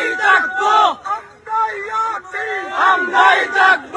আমরাই থাকব। আমরাই থাকব।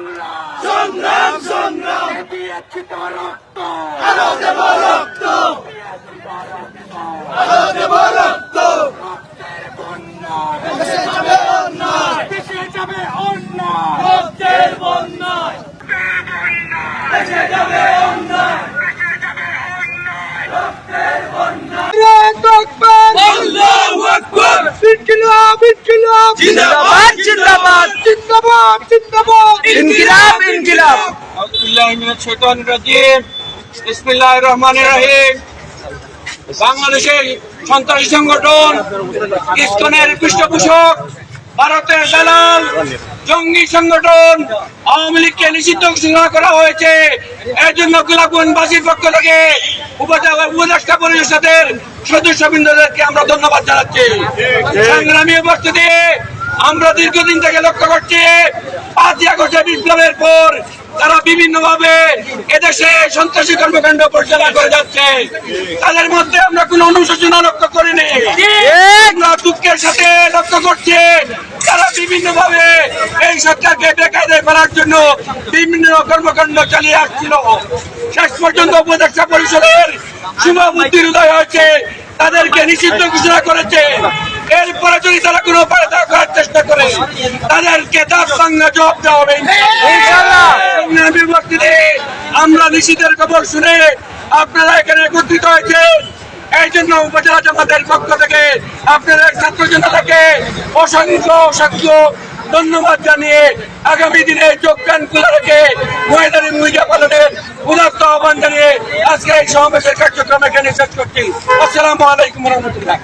সংগ্রাম সংগ্রাম। সংগ্রাম দিয়েছি তো রক্ত আরও দেব রক্ত আরও দেব রক্ত রক্তের বন্যা দেশে যাবে অন্যায়। দেশে যাবে অন্যায়। রক্তের বন্যায়। দেশে যাবে অন্যায়। রক্তের বন্যায়। আল্লাহু আকবার। ইনকিলাব ইনকিলাব জিন্দাবাদ জিন্দাবাদ। জিন্দাবাদ জিন্দাবাদ। ইনকিলাব ইনকিলাব। বিসমিল্লাহ রহমান রহিম বাংলাদেশের সন্ত্রাসী সংগঠন ইসকনের পৃষ্ঠপোষক ভারতের দালাল জঙ্গি সংগঠন আওয়ামী লীগকে নিষিদ্ধ ঘোষণা করা হয়েছে। এর জন্য গোলাপগঞ্জবাসীর পক্ষ থেকে উপজেলা উপদেষ্টা পরিষদের সদস্যবৃন্দদেরকে আমরা ধন্যবাদ জানাচ্ছি। সংগ্রামী উপস্থিতি আমরা দীর্ঘদিন থেকে লক্ষ্য করছি। বিপ্লবের পর তারা বিভিন্ন ভাবে এদেশে সন্ত্রাসী কর্মকাণ্ড পরিচালনা করে যাচ্ছে। তাদের মধ্যে আমরা কোনো অনুশোচনা লক্ষ্য করিনি আমরা দুঃখের সাথে লক্ষ্য করছি, তারা বিভিন্ন ভাবে এই সরকারকে বেকায়দায় করার জন্য বিভিন্ন কর্মকাণ্ড চালিয়ে আসছিল। শেষ পর্যন্ত উপদেষ্টা পরিষদের সীমাবুদ্ধির উদয় হয়েছে, তাদেরকে নিষিদ্ধ ঘোষণা করেছে। এরপরে যদি তারা কোনো চেষ্টা করে তাদেরকে তার সঙ্গে জবাব দেওয়া হবে ইনশাআল্লাহ। আমরা নিষিদ্ধের খবর শুনে আপনারা এখানে একত্রিত হয়েছে। এই জন্য উপজেলা জামাতের পক্ষ থেকে আপনাদের ছাত্র জনতাকে অসংখ্য অসংখ্য ধন্যবাদ জানিয়ে আগামী দিনে যোগদান খুলে রেখে ময়দানি ভূমিকা পালনের উদাত্ত আহ্বান জানিয়ে আজকে এই সমাবেশের কার্যক্রম এখানে শেষ করছি। আসসালামু আলাইকুম রহমতুল্লাহ।